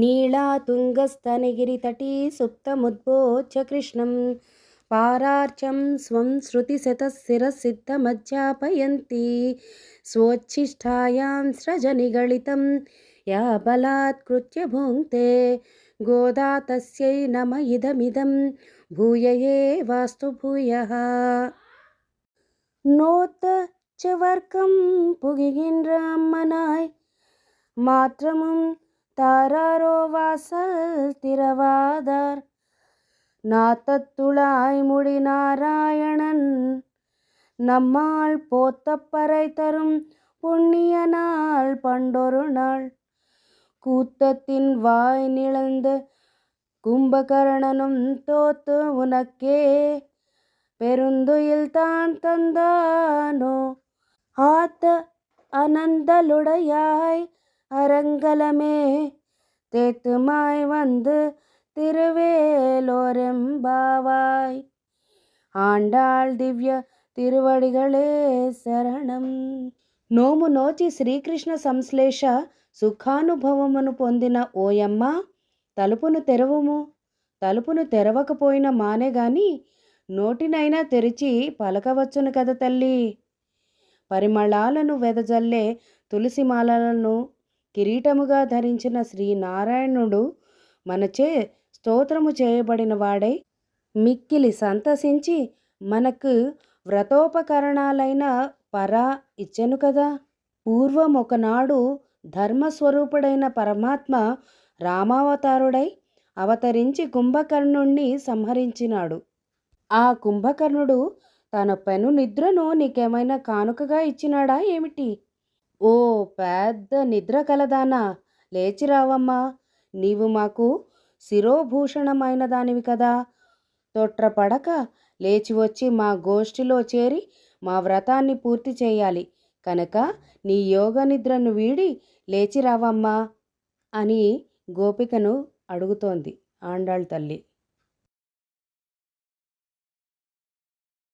नीलातुङ्गस्तनगिरितटी तुङ्गस्तनिगिरितटी कृष्णं पारार्चं स्वं श्रुतिशतशिरसिद्धमज्जापयन्ती स्वोच्छिष्ठायां स्रजनिगळितं या बलात्कृत्य भुङ्क्ते गोदा तस्यै नम इदमिदं भूयये वास्तु भूयः। नोतच्च वर्गं भुगिगिन्रां मनाय मां தாராரோ வாசல் திறவாதார். நாத்தத்துளாய் முடி நாராயணன் நம்மால் போத்தப்பறை தரும் புண்ணிய நாள் பண்டொரு நாள். கூத்தத்தின் வாய் நிழந்த கும்பகர்ணனும் தோத்து உனக்கே பெருந்துயில் தான் தந்தானோ? ஆத்த அனந்தலுடையாய் அரங்கலமே தேத்துமாய் வந்து திருவேலோரெம்பாவாய் ఆండాళ్ దివ్య తిరువడిగళే శరణం నోము నోచి శ్రీకృష్ణ సంశ్లేష సుఖానుభవమును పొందిన ఓయమ్మ తలుపును తెరవుము తలుపును తెరవకపోయిన మానేగాని నోటినైనా తెరిచి పలకవచ్చును కదా తల్లి పరిమళాలను వెదజల్లే తులసిమాలలను కిరీటముగా ధరించిన శ్రీనారాయణుడు మనచే స్తోత్రము చేయబడిన వాడై మిక్కిలి సంతసించి మనకు వ్రతోపకరణాలైన పరా ఇచ్చెను కదా. పూర్వం ఒకనాడు ధర్మస్వరూపుడైన పరమాత్మ రామావతారుడై అవతరించి కుంభకర్ణుణ్ణి సంహరించినాడు. ఆ కుంభకర్ణుడు తన పెను నిద్రను నీకేమైనా కానుకగా ఇచ్చినాడా ఏమిటి? ఓ పెద్ద నిద్ర కలదానా? లేచిరావమ్మా నీవు మాకు శిరోభూషణమైన దానివి కదా. తొట్రపడక లేచి వచ్చి మా గోష్ఠిలో చేరి మా వ్రతాన్ని పూర్తి చేయాలి. కనుక నీ యోగ నిద్రను వీడి లేచిరావమ్మా అని గోపికను అడుగుతోంది ఆండాళ్ తల్లి.